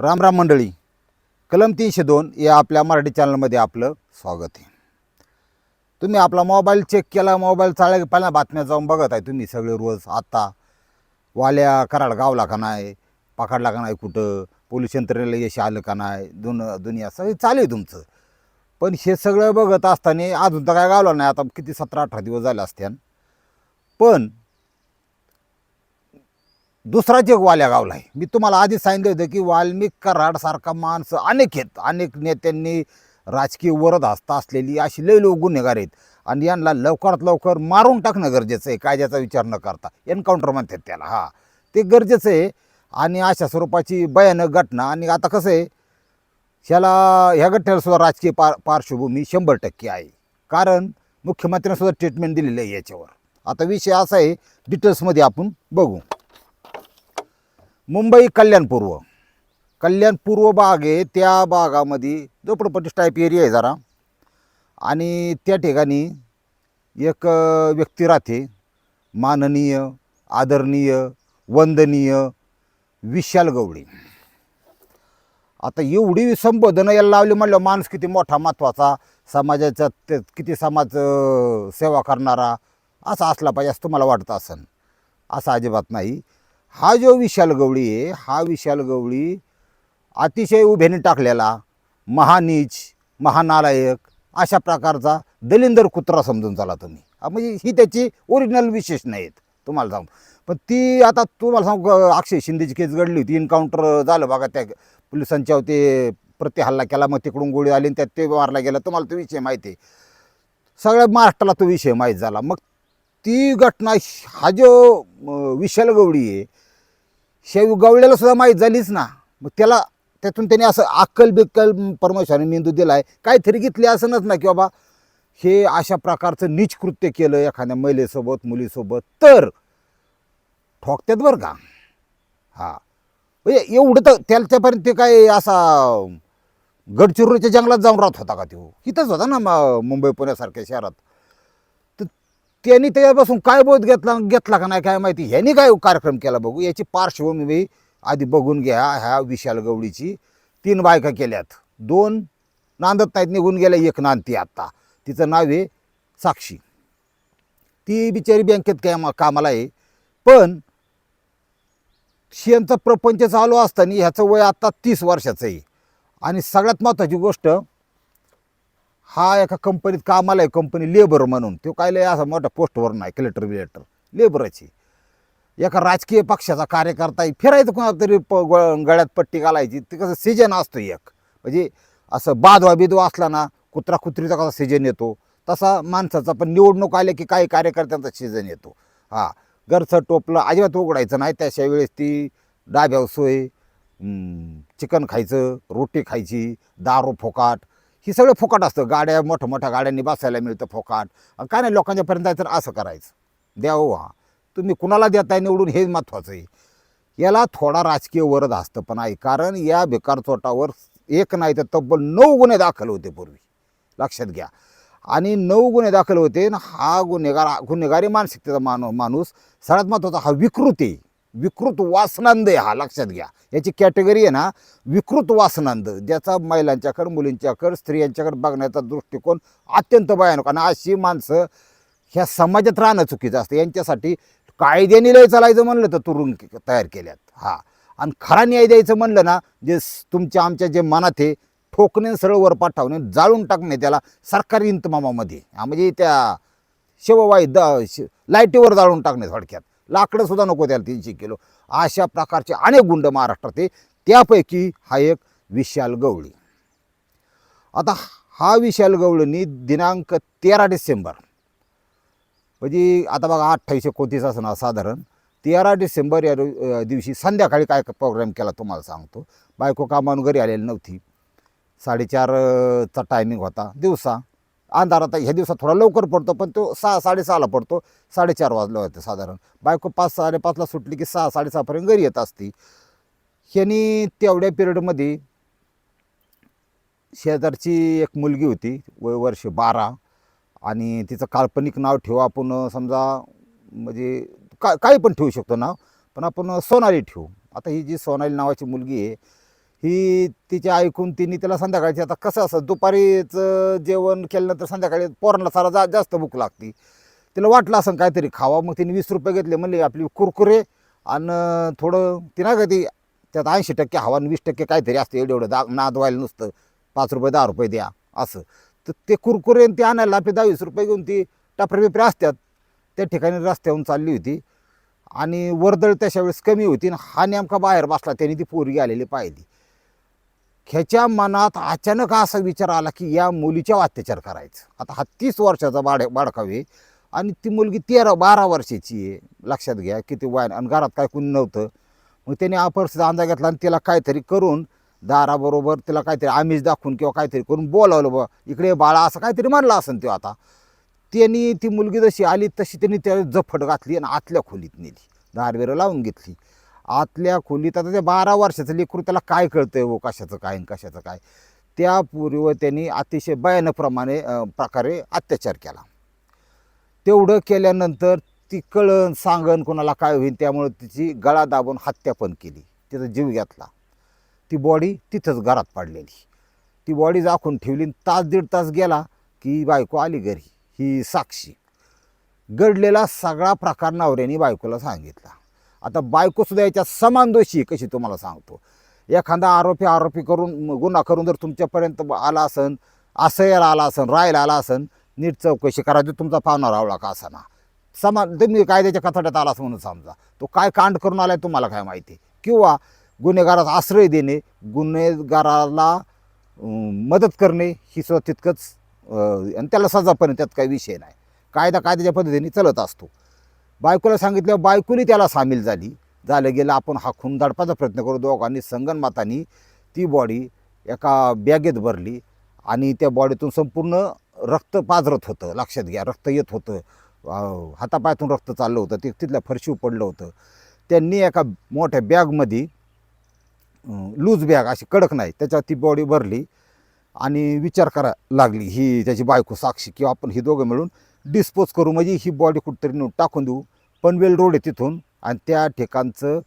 राम राम मंडळी. कलम तीनशे दोन या आपल्या मराठी चॅनलमध्ये आपलं स्वागत आहे. तुम्ही आपला मोबाईल चेक केला मोबाईल चालला पहिल्या बातम्या जाऊन बघत आहे तुम्ही सगळे रोज. आत्ता वाल्या कराड गावला का नाही पकडला का नाही कुठं पोलीस यंत्रणेला यश आलं का नाही दुन दुनिया सगळं चालू आहे तुमचं. पण हे सगळं बघत असताना अजून तर काय गावला नाही आता किती सतरा अठरा दिवस झाले असत्यान. पण दुसरा जग वाल्या गावला आहे. मी तुम्हाला आधीच सांगितलं होतं की वाल्मिक कराडसारखा माणसं अनेक आहेत. अनेक नेत्यांनी राजकीय वरद हस्ता असलेली अशी लय लोक गुन्हेगार आहेत. आणि यांना लवकरात लवकर मारून टाकणं गरजेचं आहे. कायद्याचा विचार न करता. एन्काउंटर म्हणतात त्याला. हा. ते गरजेचं आहे. आणि अशा स्वरूपाची भयानक घटना. आणि आता कसं आहे ह्याला ह्या घटनेला सुद्धा राजकीय पार पार्श्वभूमी शंभर टक्के आहे. कारण मुख्यमंत्र्यांसुद्धा ट्रीटमेंट दिलेलं आहे याच्यावर. आता विषय असा आहे डिटेल्समध्ये आपण बघू. मुंबई कल्याणपूर्व कल्याणपूर्व भाग आहे त्या भागामध्ये झोपडपट्टी टाईप एरिया आहे जरा. आणि त्या ठिकाणी एक व्यक्ती राहते. माननीय आदरणीय वंदनीय विशाल गवळी. आता एवढी संबोधनं याला लावली म्हणलं माणूस किती मोठा महत्त्वाचा समाजाचा ते किती समाज सेवा करणारा असा असला पाहिजे असं तुम्हाला वाटत असन? असं अजिबात नाही. हा जो विशाल गवळी आहे हा विशाल गवळी अतिशय उभ्याने टाकलेला महानीच महानालायक अशा प्रकारचा दलिंदर कुत्रा समजून चाला तुम्ही. म्हणजे ही त्याची ओरिजिनल विशेष नाहीत. तुम्हाला सांगू. पण ती आता तुम्हाला सांगू अक्षय शिंदेची केस घडली होती. इन्काउंटर झालं बघा त्या पोलिसांच्या ते प्रतिहल्ला केला मग तिकडून गोळी आली आणि त्यात ते मारला गेला. तुम्हाला तो विषय माहिती आहे. सगळ्या महाराष्ट्राला तो विषय माहीत झाला. मग ती घटना हा जो विशाल गवळी आहे शेव गवळ्याला सुद्धा माहीत झालीच ना. मग त्याला त्यातून त्याने असं अक्कल बिक्कल परमेश्वराने मेंदू दिला आहे काहीतरी घेतली असंच ना की बाबा हे अशा प्रकारचं नीच कृत्य केलं एखाद्या महिलेसोबत मुलीसोबत तर ठोकत्यात बरं का. हां. म्हणजे एवढं तर त्याच्यापर्यंत ते काय असा गडचिरोलीच्या जंगलात जाऊन राहत होता का तो? इथंच होता ना म- मुंबई पुण्यासारख्या शहरात. त्यांनी त्याच्यापासून काय बोध घेतला घेतला का नाही काय माहिती? ह्यांनी काय कार्यक्रम केला बघू? याची पार्श्वभूमी आधी बघून घ्या ह्या विशाल गवळीची. तीन बायका केल्यात. दोन नांदत नाहीत निघून गेल्या एक नांदती आत्ता तिचं नाव आहे साक्षी. ती बिचारी बँकेत काय कामाला आहे. पण शियांचा प्रपंच चालू असताना ह्याचं वय आत्ता तीस वर्षाचं आहे. आणि सगळ्यात महत्त्वाची गोष्ट हा एका कंपनीत कामाला आहे कंपनी लेबर म्हणून. तो काय लय असा मोठा पोस्टवर नाही कलेक्टर बिलेक्टर. लेबराची. एका राजकीय पक्षाचा कार्यकर्ता आहे. फिरायचं कोणातरी तरी प ग- गळ्यात पट्टी घालायची ते कसं सीजन असतो एक. म्हणजे असं बादवा बिदवा असला ना कुत्रा कुत्रीचा कसा सीजन येतो तसा माणसाचा पण निवडणूक आले की काही कार्यकर्त्यांचा सीजन येतो. हा घरचं टोपलं अजिबात उघडायचं नाही त्याच्या वेळेस ती डाब्यावर सोय चिकन खायचं रोटी खायची दारू फोकाट ही सगळं फोकाट असतं. गाड्या मोठ्या मोठ्या गाड्यांनी बसायला मिळतं फोकाट. काय नाही लोकांच्यापर्यंत जायचं तर असं करायचं. द्या हो हा. तुम्ही कुणाला देताय निवडून हे महत्त्वाचं आहे. याला थोडा राजकीय वरद असतं पण आहे. कारण या भिकार चोटावर एक नाही तर तब्बल नऊ गुन्हे दाखल होते पूर्वी. लक्षात घ्या. आणि नऊ गुन्हे दाखल होते आणि हा गुन्हेगार गुन्हेगारी मानसिकतेचा मानु माणूस सगळ्यात महत्त्वाचा हा विकृत. आहे विकृत वासनांद आहे हा लक्षात घ्या. याची कॅटेगरी आहे ना विकृत वासनांद. ज्याचा महिलांच्याकडं मुलींच्याकडं स्त्रियांच्याकडे बघण्याचा दृष्टिकोन अत्यंत भयानक. आणि अशी माणसं ह्या समाजात राहणं चुकीचं असतं. यांच्यासाठी कायद्याने लय चालायचं म्हणलं तर तुरुंग तयार केल्यात. हा. आणि खरा न्याय द्यायचं म्हणलं ना जे तुमच्या आमच्या जे मनात आहे ठोकणे सरळ वर पाठवणे जाळून टाकणे त्याला सरकारी इंतमामामध्ये. म्हणजे त्या शिववाई द श- लाईटीवर जाळून टाकणे थोडक्यात. लाकडंसुद्धा नको त्याला तीनशे किलो. अशा प्रकारचे अनेक गुंड महाराष्ट्रात ते त्यापैकी हा एक विशाल गवळी. आता हा विशाल गवळीनी दिनांक तेरा डिसेंबर म्हणजे आता बघा अठ्ठावीस एकोणतीस असणार साधारण तेरा डिसेंबर या दिवशी संध्याकाळी काय प्रोग्राम केला तुम्हाला सांगतो. बायको कामावून घरी आलेली नव्हती. साडेचारचा टायमिंग होता. दिवसा अंधार आता ह्या दिवसात थोडा लवकर पडतो पण तो सहा साडेसहाला पडतो. साडेचार वाजले होते साधारण. बायको पाच साडेपाचला सुटली की सहा साडेसहापर्यंत घरी येत असती. ह्यानी तेवढ्या पिरियडमध्ये शेजारची एक मुलगी होती वय वर्ष बारा. आणि तिचं काल्पनिक नाव ठेवू आपण समजा म्हणजे का काही पण ठेवू शकतो नाव. पण आपण सोनाली ठेवू. आता ही जी सोनाली नावाची मुलगी आहे ही तिचे ऐकून तिने तिला संध्याकाळची आता कसं असं दुपारीचं जेवण केल्यानंतर संध्याकाळी पोरांना सारा जा जास्त भूक लागते. तिला वाटलं असं काहीतरी खावा मग तिने वीस रुपये घेतले म्हणले आपली कुरकुरे आणि थोडं ती नाही का ती त्यात ऐंशी टक्के हवा आणि वीस टक्के काहीतरी असते एवढं एवढं दा नाद व्हायला नुसतं पाच रुपये दहा रुपये द्या असं. तर ते कुरकुरे आणि ते आणायला आपले दहा वीस रुपये घेऊन ती टपरे बिपरे असतात त्या ठिकाणी रस्त्याहून चालली होती आणि वर्दळ त्याच्या वेळेस कमी होती आणि हा नेमका बाहेर बसला त्याने ती पोरगी आलेली पाहिली. ह्याच्या मनात अचानक असा विचार आला की या मुलीच्या अत्याचार करायचं. आता हा तीस वर्षाचा बाड बाडकावे आणि ती मुलगी तेरा बारा वर्षाची आहे. लक्षात घ्या किती वाय आणि घरात काय कुणी नव्हतं. मग त्याने अपरिस्थितीचा अंदाज घेतला आणि तिला काहीतरी करून दाराबरोबर तिला काहीतरी आमिष दाखवून किंवा काहीतरी करून बोलावलं बा इकडे बाळा असं काहीतरी म्हणलं असेल तो आता. त्यांनी ती मुलगी जशी आली तशी त्यांनी त्या जफट घातली आणि आतल्या खोलीत नेली. दारवेरं लावून घेतली. आतल्या खोलीत आता त्या बारा वर्षाचं लेकरू त्याला काय कळतंय हो कशाचं काय आणि कशाचं काय? त्या त्यांनी अतिशय भयानप्रमाणे प्रकारे अत्याचार केला. तेवढं केल्यानंतर ती कळण सांगण कोणाला काय होईल त्यामुळे तिची गळा दाबून हत्या पण केली. तिचा जीव घेतला. ती बॉडी तिथंच घरात पडलेली. ती बॉडी दाखवून ठेवली आणि तास दीड तास गेला की बायको आली घरी. ही साक्षी. घडलेला सगळा प्रकार नवऱ्याने बायकोला सांगितला. आता बायकोसुद्धा याच्या समान दोषी कशी तुम्हाला सांगतो. एखादा आरोपी आरोपी करून गुन्हा करून जर तुमच्यापर्यंत आला असन असयाला आला असन राहायला आला असन नीट चौकशी करायची तुमचा पाहुणा रावला का असाना. समान तुम्ही कायद्याच्या कथाट्यात आला असं म्हणून समजा. तो काय कांड करून आलाय तुम्हाला काय माहिती? किंवा गुन्हेगाराचा आश्रय देणे गुन्हेगाराला मदत करणे ही सुद्धा तितकंच आणि त्याला सजा पण त्यात काही विषय नाही. कायदा कायद्याच्या पद्धतीने चालत असतो. बायकोला सांगितलं बायकोली त्याला सामील झाली. झालं गेलं आपण हा खून दडपाचा प्रयत्न करू. दोघांनी संगनमातानी ती बॉडी एका बॅगेत भरली आणि त्या बॉडीतून संपूर्ण रक्त पाजरत होतं. लक्षात घ्या रक्त येत होतं. हातापायातून रक्त चाललं होतं. ते तिथल्या फरशीव पडलं होतं. त्यांनी एका मोठ्या बॅगमध्ये लूज बॅग अशी कडक नाही त्याच्यात ती बॉडी भरली आणि विचार करा लागली. ही त्याची बायको साक्षी किंवा आपण ही दोघं मिळून डिस्पोज करू म्हणजे ही बॉडी कुठेतरी नेऊन टाकून देऊ. पनवेल रोड आहे तिथून आणि त्या ठिकाणचं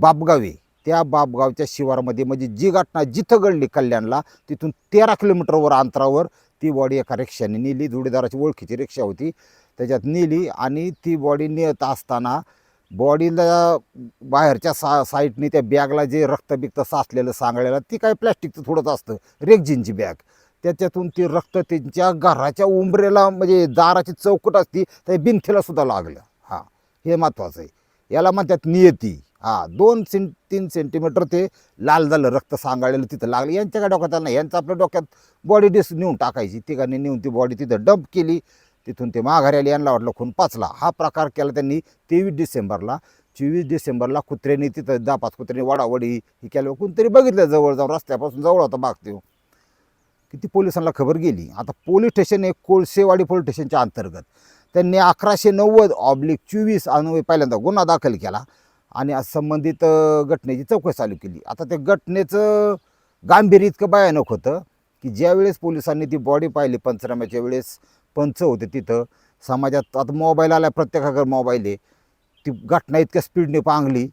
बापगाव आहे. त्या बापगावच्या शिवारामध्ये म्हणजे जी घटना जिथं घडली कल्याणला तिथून तेरा किलोमीटरवर अंतरावर ती बॉडी एका रिक्षाने नेली. जोडीदाराची ओळखीची रिक्षा होती. त्याच्यात नेली आणि ती बॉडी नेत असताना बॉडीला बाहेरच्या सा साईडने त्या बॅगला जे रक्तबिक्त साचलेलं सांगलेलं ती काय प्लॅस्टिकचं थोडंच असतं. रेग्झिनची बॅग त्याच्यातून ते रक्त त्यांच्या घराच्या उंबरेला म्हणजे दाराची चौकट असती त्या भिंतीला सुद्धा लागलं. हां हे महत्त्वाचं आहे. याला म्हणतात नियती. हां दोन सें तीन सेंटीमीटर ते लाल झालं रक्त सांगाळलेलं तिथं लागलं. यांच्या काय डोक्यात नाही? यांचं आपल्या डोक्यात बॉडी डिस नेऊन टाकायची. तिघांनी नेऊन ती बॉडी तिथं डंप केली. तिथून ते माघारी आली यांना वाटलं खून पाचला. हा प्रकार केला त्यांनी तेवीस डिसेंबरला. चोवीस डिसेंबरला कुत्र्याने तिथं दहा पाच वडावडी ही केल्यावर कोणतरी बघितलं जवळ जाऊन रस्त्यापासून जवळ होता मागते. की ती पोलिसांना खबर गेली. आता पोलीस स्टेशन हे कोळसेवाडी पोलीस स्टेशनच्या अंतर्गत. त्यांनी अकराशे नव्वद ऑब्लिक चोवीस अन्वये पहिल्यांदा गुन्हा दाखल केला आणि आज संबंधित घटनेची चौकशी चालू केली. आता त्या घटनेचं गांभीर्य इतकं भयानक होतं की ज्यावेळेस पोलिसांनी ती बॉडी पाहिली पंचनाम्याच्या वेळेस पंच होते तिथं समाजात आता मोबाईल आला प्रत्येकाकडे मोबाईल आहे. ती घटना इतक्या स्पीडने पांगली.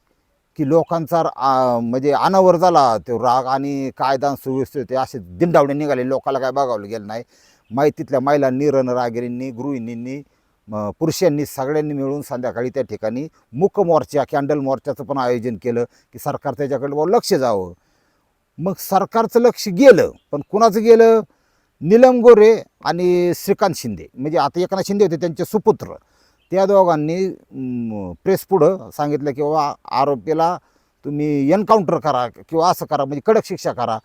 की लोकांचा आ, म्हणजे अनावर झाला तो राग आणि कायदा सुव्यवस्थित असे दिंडावणे निघाले. लोकाला काय बघावलं गेलं नाही. माहितीतल्या महिलांनी रणरागिरींनी गृहिणींनी पुरुषांनी सगळ्यांनी मिळून संध्याकाळी त्या ठिकाणी मुक मोर्चा कॅन्डल मोर्चाचं पण आयोजन केलं की सरकार त्याच्याकडे बुवा लक्ष जावं. मग सरकारचं लक्ष गेलं पण कुणाचं गेलं? निलम गोरे आणि श्रीकांत शिंदे. म्हणजे आता एकनाथ शिंदे होते त्यांचे सुपुत्र. त्या दोघांनी प्रेस पुढं सांगितलं की बाबा आरोपीला तुम्ही एन्काउंटर करा किंवा असं करा म्हणजे कडक शिक्षा करा.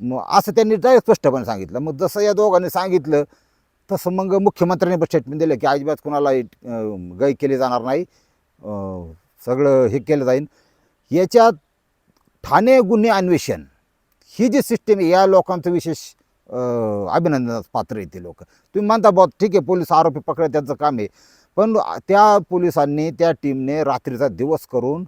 मग असं त्यांनी डायरेक्ट स्पष्टपणे सांगितलं. मग जसं या दोघांनी सांगितलं तसं मग मुख्यमंत्र्यांनी स्टेटमेंट दिलं की अजिबात कुणाला अं, गय केली जाणार नाही. सगळं हे केलं जाईल याच्यात ठाणे गुन्हे अन्वेषण ही जी सिस्टीम आहे या लोकांचं विशेष अभिनंदनास पात्र येते लोक. तुम्ही म्हणता बॉ ठीक आहे पोलीस आरोपी पकडत त्यांचं काम आहे. पण त्या पोलिसांनी त्या टीमने रात्रीचा दिवस करून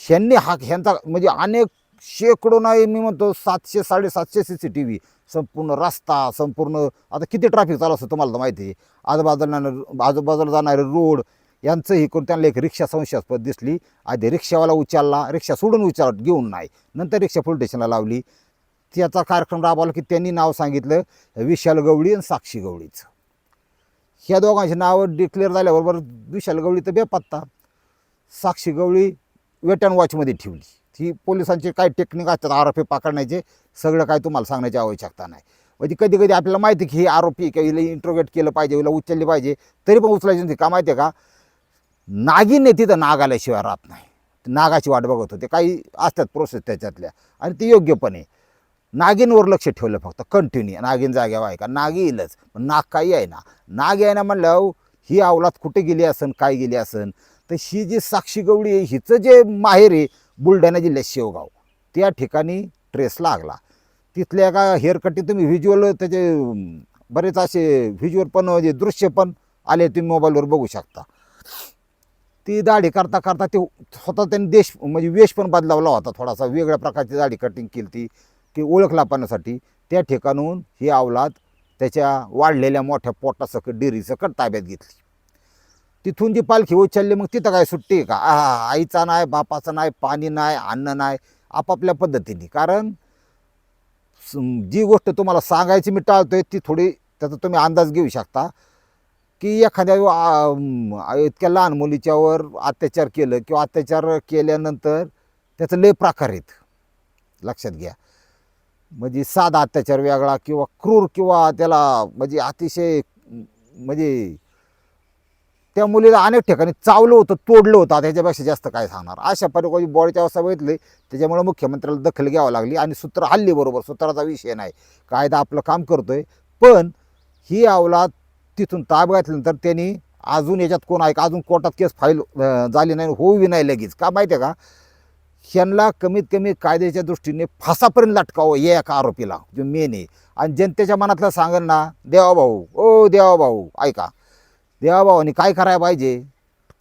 ह्यांनी हा ह्यांचा म्हणजे अनेक शेकडो नाही मी म्हणतो सातशे साडेसातशे सी सी टी व्ही संपूर्ण रस्ता संपूर्ण आता किती ट्रॅफिक चालू असतं तुम्हाला तर माहिती आहे. आजूबाजूला आजूबाजूला जाणारे रोड यांचं हे करून त्यांना एक रिक्षा संशयास्पद दिसली. आधी रिक्षावाला उचलला रिक्षा सोडून उचल घेऊन नाही. नंतर रिक्षा पोलीस स्टेशनला लावली. त्याचा कार्यक्रम राबवला की त्यांनी नाव सांगितलं विशाल गवळी आणि साक्षी गवळीचं. ह्या दोघांची नावं डिक्लेअर झाल्याबरोबर विशाल गवळी तर बेपत्ता. साक्षी गवळी वेट अँड वॉचमध्ये ठेवली. ही पोलिसांचे काय टेक्निक असतात आरोपी पकडण्याचे सगळं काय तुम्हाला सांगण्याची आवश्यकता नाही. म्हणजे कधी कधी आपल्याला माहिती आहे की हे आरोपी आहे किंवा हिला इंट्रोगेट केलं पाहिजे हिला उचलली पाहिजे तरी पण उचलायची नव्हती. का माहिती आहे का? नागिनने तिथं नाग आल्याशिवाय राहत नाही. नागाची वाट बघत होते. काही असतात प्रोसेस त्याच्यातल्या. आणि ते योग्य पण आहे. नागिनवर लक्ष ठेवलं फक्त कंटिन्यू नागिन जाग्यावर आहे का? नागी येईलच. पण नाग काही आहे ना नाग आहे ना म्हणलं ही अवलाद कुठे गेली असन काय गेली असन? तर ही जी साक्षी गवळी आहे हिचं जे माहेर आहे बुलढाणा जिल्ह्यात शेवगाव. त्या ठिकाणी ट्रेस लागला. तिथल्या एका हेअर कटिंग तुम्ही व्हिज्युअल त्याचे बरेच असे व्हिज्युअल पण म्हणजे दृश्य पण आले तुम्ही मोबाईलवर बघू शकता. ती दाढी करता करता ते स्वतः त्यांनी देश म्हणजे वेश पण बदलावला होता थोडासा वेगळ्या प्रकारची दाढी कटिंग केली ती. की ओळख लापण्यासाठी त्या ठिकाणून ही अवलाद त्याच्या वाढलेल्या मोठ्या पोटासकट डेअरीसकट ताब्यात घेतली. तिथून जी पालखी उचलली मग तिथं काय सुट्टी आहे का? आहा आईचा नाही बापाचा नाही पाणी नाही अन्न नाही आपापल्या पद्धतीने. कारण जी गोष्ट तुम्हाला सांगायची मी टाळतो आहे ती थोडी त्याचा तुम्ही अंदाज घेऊ शकता. की एखाद्या इतक्या लहान मुलीच्यावर अत्याचार केलं किंवा अत्याचार केल्यानंतर त्याचं लय प्रकार आहेत. लक्षात घ्या. म्हणजे साधा अत्याचार वेगळा किंवा क्रूर किंवा त्याला म्हणजे अतिशय म्हणजे त्या मुलीला अनेक ठिकाणी चावलं होतं तोडलं होतं. आता ह्याच्यापेक्षा जास्त काय सांगणार? अशा प्रकारची बॉडीची अवस्था बघितली त्याच्यामुळे मुख्यमंत्र्याला दखल घ्यावं लागली आणि सूत्र हल्ली बरोबर सूत्राचा विषय नाही. कायदा आपलं काम करतोय. पण ही अवलाद तिथून ताब घातल्यानंतर त्यांनी अजून याच्यात कोण आहे का? अजून कोर्टात केस फाईल झाली नाही होऊही नाही लगेच. का माहिती आहे का? ह्यांना कमीत कमी कायद्याच्या दृष्टीने फासापर्यंत लटकावं या एका आरोपीला जो मेन आहे. आणि जनतेच्या मनातलं सांगेल ना देवा भाऊ ओ देवा भाऊ ऐका. देवा भाऊनी काय करायला पाहिजे?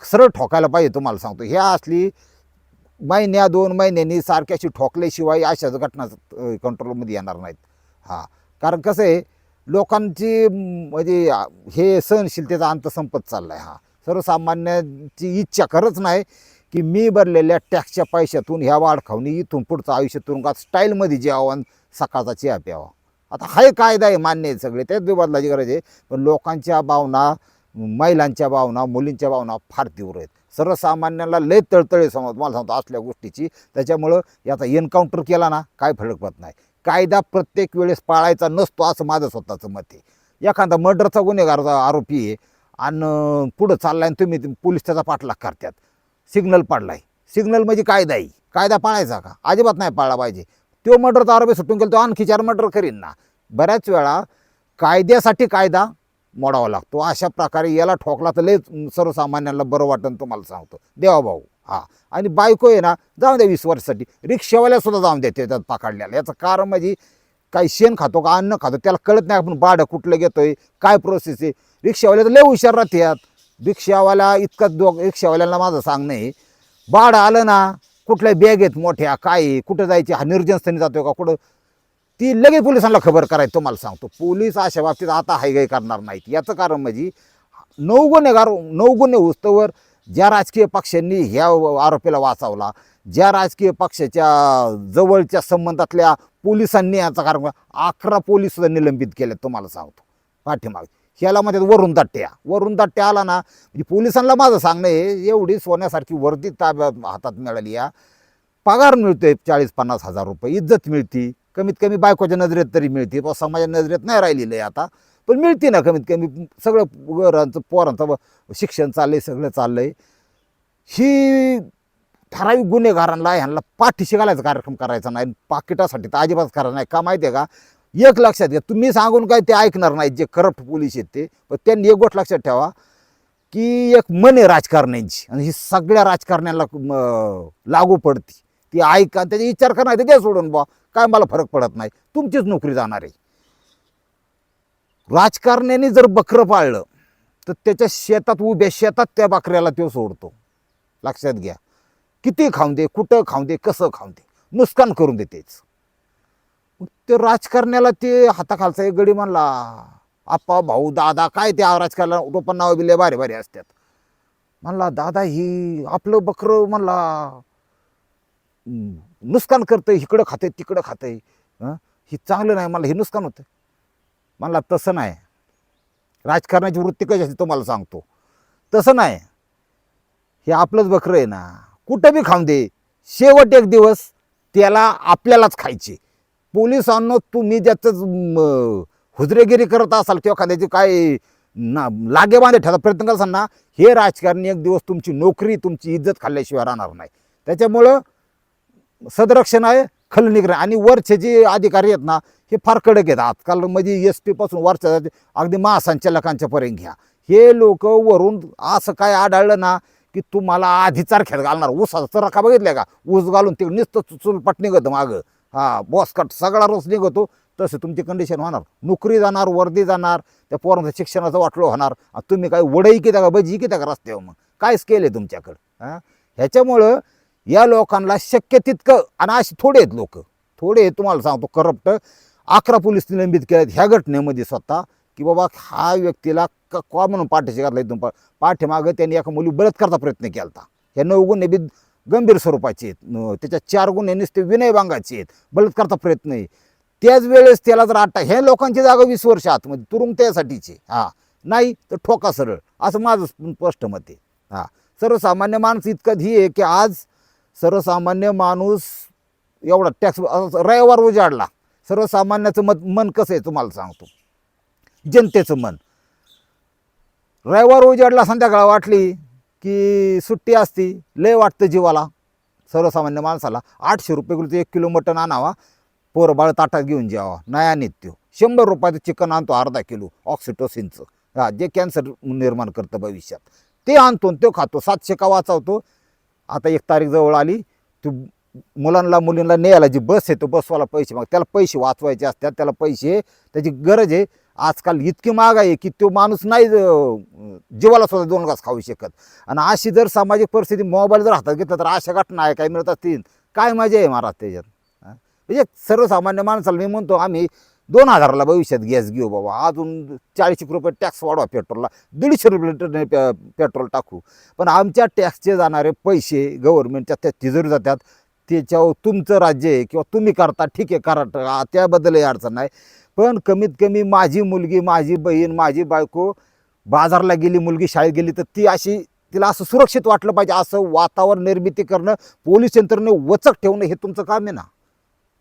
सरळ ठोकायला पाहिजे तुम्हाला सांगतो. ह्या असली महिन्या दोन महिन्यांनी सारख्याशी ठोकल्याशिवाय अशाच घटना कंट्रोलमध्ये येणार नाहीत. हां. कारण कसं आहे लोकांची म्हणजे हे सहनशीलतेचा अंत संपत चालला आहे हा. सर्वसामान्याची इच्छा खरंच नाही की मी भरलेल्या टॅक्सच्या पैशातून ह्या वाढखावणी इथून पुढचं आयुष्य तुरुंगात स्टाईलमध्ये जे आव्हान सकाळचा चहा प्यावा. आता हाय कायदा आहे मान्य आहे सगळे त्याच बदलाची गरज आहे. पण लोकांच्या भावना महिलांच्या भावना मुलींच्या भावना फार तीव्र आहेत. सर्वसामान्याला लय तळतळे समज मला सांगतो असल्या गोष्टीची. त्याच्यामुळं याचा एन्काउंटर केला ना काय फरक पडत नाही. कायदा प्रत्येक वेळेस पाळायचा नसतो असं माझं स्वतःचं मत आहे. एखादा मर्डरचा गुन्हेगार आरोपी आहे आणि पुढं चाललाय आणि तुम्ही पोलीस त्याचा पाठलाग करतात. सिग्नल पाडलाय. सिग्नल म्हणजे कायदा आहे. कायदा पाळायचा का? अजिबात नाही पाळला पाहिजे. तो तर आरोपी सुटून गेला तो आणखी चार मर्डर करीन ना. बऱ्याच वेळा कायद्यासाठी कायदा मोडावा लागतो. अशा प्रकारे याला ठोकला तर लय सर्वसामान्यांना बरं वाटन तुम्हाला सांगतो. देवा भाऊ हा. आणि बायको आहे ना जाऊन द्या वीस वर्षासाठी. रिक्षावाल्यासुद्धा जाऊन द्या त्याच्यात पाकडल्याला याचं कारण म्हणजे काही शेण खातो का अन्न खातो त्याला कळत नाही आपण भाडं कुठलं घेतोय काय प्रोसेस आहे. रिक्षावाले तर लय हुशार राहतात. रिक्षावाला इतकं दोघ रिक्षावाल्यांना माझं सांगणं आहे बाड आलं ना कुठल्या बॅग आहेत मोठ्या काय आहे, कुठं जायची हा निर्जनस्थानी जातोय का कुठं? ती लगेच पोलिसांना खबर करायची तुम्हाला सांगतो. पोलीस अशा बाबतीत आता हायगाई करणार नाहीत. याचं कारण म्हणजे नऊ गुन्हेगार नऊ गुन्हे उस्तवर ज्या राजकीय पक्षांनी ह्या आरोपीला वाचवला ज्या राजकीय पक्षाच्या जवळच्या संबंधातल्या पोलिसांनी याचा कारण अकरा पोलीस सुद्धा निलंबित केले तुम्हाला सांगतो. पाठीमागे. ह्याला म्हणतात वरून दाट्ट्या. वरून दाट्ट्या आला ना म्हणजे पोलिसांना माझं सांगणं आहे एवढी सोन्यासारखी वर्दी ताब्यात हातात मिळाली या पगार मिळतोय चाळीस पन्नास हजार रुपये इज्जत मिळती. कमीत कमी बायकोच्या नजरेत तरी मिळते पण समाजाच्या नजरेत नाही राहिलेलं आहे आता. पण मिळते ना कमीत कमी सगळं घरांचं पोरांचं शिक्षण शिक्षण चाललंय सगळं चाललंय. ही ठराविक गुन्हेगारांना ह्यांना पाठीशी घालायचा कार्यक्रम करायचा नाही पाकिटासाठी तर अजिबात करायचा नाही. का माहिती आहे का? एक लक्षात घ्या. तुम्ही सांगून काय ते ऐकणार नाहीत जे करप्ट पोलीस आहेत ते. पण त्यांनी एक गोष्ट लक्षात ठेवा की एक मन आहे राजकारण्यांची. आणि ही सगळ्या राजकारण्याला लागू पडते. ती ऐका त्याचा विचार करणार ते द्या सोडून बा काय मला फरक पडत नाही. तुमचीच नोकरी जाणार आहे. राजकारण्याने जर बकरं पाळलं तर त्याच्या शेतात उभ्या शेतात त्या बकऱ्याला तो सोडतो. लक्षात घ्या. किती खाऊन दे कुठं खाऊन दे कसं खाऊन दे. नुकसान करून देतेच ते राजकारण्याला ते हाताखालचा एक गडी म्हणला आप्पा भाऊ दादा काय ते राजकारणाला टोपण नाव बिले भारी भारी असतात म्हणला दादा ही आपलं बकरं म्हणला नुकसान करतं इकडं खाते तिकडं खातंय हे? चांगलं नाही मला हे नुकसान होतं म्हणला तसं नाही. राजकारणाची वृत्ती कशी असते तुम्हाला सांगतो. तसं नाही. हे आपलंच बकरं आहे ना कुठं बी खाऊन दे. शेवट एक दिवस त्याला आपल्यालाच खायचे. पोलिसांना तुम्ही ज्याचं हुजरेगिरी करत असाल किंवा एखाद्याची काय ना लागे बांधे ठेवा प्रयत्न करत असाल ना हे राजकारणी एक दिवस तुमची नोकरी तुमची इज्जत खाल्ल्याशिवाय राहणार नाही. त्याच्यामुळं सदरक्षण आहे खलनिग्रह आणि वरचे जे अधिकारी आहेत ना हे फार कडक आहेत. आजकाल म्हणजे एस टीपासून वरच्या अगदी महासंचालकांच्या पर्यंत घ्या. हे लोक वरून असं काय आढळलं ना की तुम्हाला आधी खेळ घालणार. ऊसाचा चरखा बघितल्या का? ऊस घालून ते नुसतं चुलपट निघतं मागं. हां बॉसकट सगळा रोज निघतो. तसं तुमची कंडिशन होणार. नोकरी जाणार वर्दी जाणार त्या पोरांचं शिक्षणाचं वाटलो होणार. आणि तुम्ही काय वडई किती का भजी किती का रस्त्यावर हो मग? काय स्केल आहे तुमच्याकडं हां? ह्याच्यामुळं या लोकांना शक्य तितकं आणि असे थोडे आहेत लोक. थोडे आहेत तुम्हाला सांगतो करप्ट अकरा पोलीस निलंबित केले आहेत ह्या घटनेमध्ये स्वतः की बाबा हा व्यक्तीला क का म्हणून पाठीशी घातला इथून पाठीमागं त्यांनी एका मुली बलात्कारचा प्रयत्न केला होता हे नऊ गुन्हे बी गंभीर स्वरूपाचे आहेत. त्याच्या चार चार गुन्हे नुसते विनयभंगाचे आहेत. बलात्कारचा प्रयत्न आहे. त्याच वेळेस त्याला जर आटा हे लोकांची जागा वीस वर्ष आतमध्ये म्हणजे तुरुंग त्यासाठीचे. हा. नाही तर ठोका सरळ. असं माझं स्पष्ट मत आहे. हा. सर्वसामान्य माणूस इतकं ही आहे की आज सर्वसामान्य माणूस एवढा टॅक्स रविवार उजाडला सर्वसामान्याचं मत मन कसं आहे तुम्हाला सांगतो. जनतेचं मन. रविवार उजाडला संध्याकाळ वाटली. की सुट्टी असती लय वाटतं जीवाला सर्वसामान्य माणसाला. आठशे रुपये किलो एक किलो मटण आणावा पोरं बाळ ताटात घेऊन जेवा नाही आणत त्यो. शंभर रुपयाचं चिकन आणतो अर्धा किलो ऑक्सिटोसिनचं हा जे कॅन्सर निर्माण करतं भविष्यात. ते आणतो आणि तो खातो. सातशे का वाचवतो? आता एक तारीख जवळ आली तू मुलांना मुलींना न्यायला जी बस आहे तो बसवाला पैसे माग त्याला पैसे वाचवायचे असतात त्याला पैसे त्याची गरज आहे. आजकाल इतकी महाग आहे की तो माणूस नाही जीवाला सुद्धा दोन घास खाऊ शकत. आणि अशी जर सामाजिक परिस्थिती मोबाईल जर हातात घेतला तर अशा घटना आहे काय मिळत असतील काय मजा आहे महाराज त्याच्यात? म्हणजे सर्वसामान्य माणसाला मी म्हणतो आम्ही दोन हजाराला भविष्यात गॅस घेऊ बाबा. अजून चाळीस रुपये टॅक्स वाढवा पेट्रोलला. दीडशे रुपये लिटरने पे पेट्रोल टाकू. पण आमच्या टॅक्सचे जाणारे पैसे गव्हर्नमेंटच्या त्या तिजोरी जातात. त्याच्यावर तुमचं राज्य आहे किंवा तुम्ही करता ठीक आहे करा ट- त्याबद्दलही अडचण नाही. पण कमीत कमी माझी मुलगी माझी बहीण माझी बायको बाजारला गेली मुलगी शाळेत गेली तर ती अशी तिला असं सुरक्षित वाटलं पाहिजे असं वातावरण निर्मिती करणं पोलीस यंत्रणे वचक ठेवणं हे तुमचं काम आहे ना.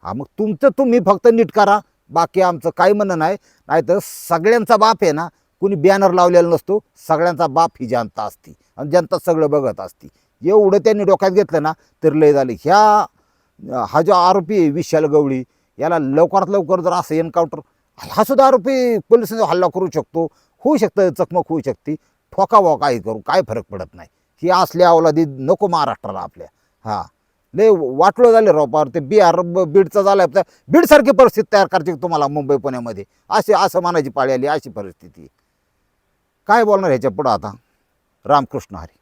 हा मग तुमचं तुम्ही फक्त नीट करा बाकी आमचं काही म्हणणं नाही. नाहीतर सगळ्यांचा बाप आहे ना कुणी बॅनर लावलेला नसतो सगळ्यांचा बाप ही जनता असती. आणि जनता सगळं बघत असती. एवढं त्यांनी डोक्यात घेतलं ना तर लय झालं. ह्या हा जो आरोपी आहे विशाल गवळी याला लवकरात लवकर जर असं एन्काउंटर हा सुद्धा आरोपी पोलिसांचा हल्ला करू शकतो. होऊ शकतं चकमक होऊ शकते. ठोकावा काही करू काय फरक पडत नाही. ही असल्या अवलादी नको महाराष्ट्राला आपल्या. हा. लय वाटलं झाले रोपावर ते बिहार ब- बीडचं झालं तर बीडसारखी परिस्थिती तयार करायची तुम्हाला मुंबई पुण्यामध्ये? असे असं मानाची पाळी आली अशी परिस्थिती. काय बोलणार ह्याच्या पुढं आता? रामकृष्ण हरी.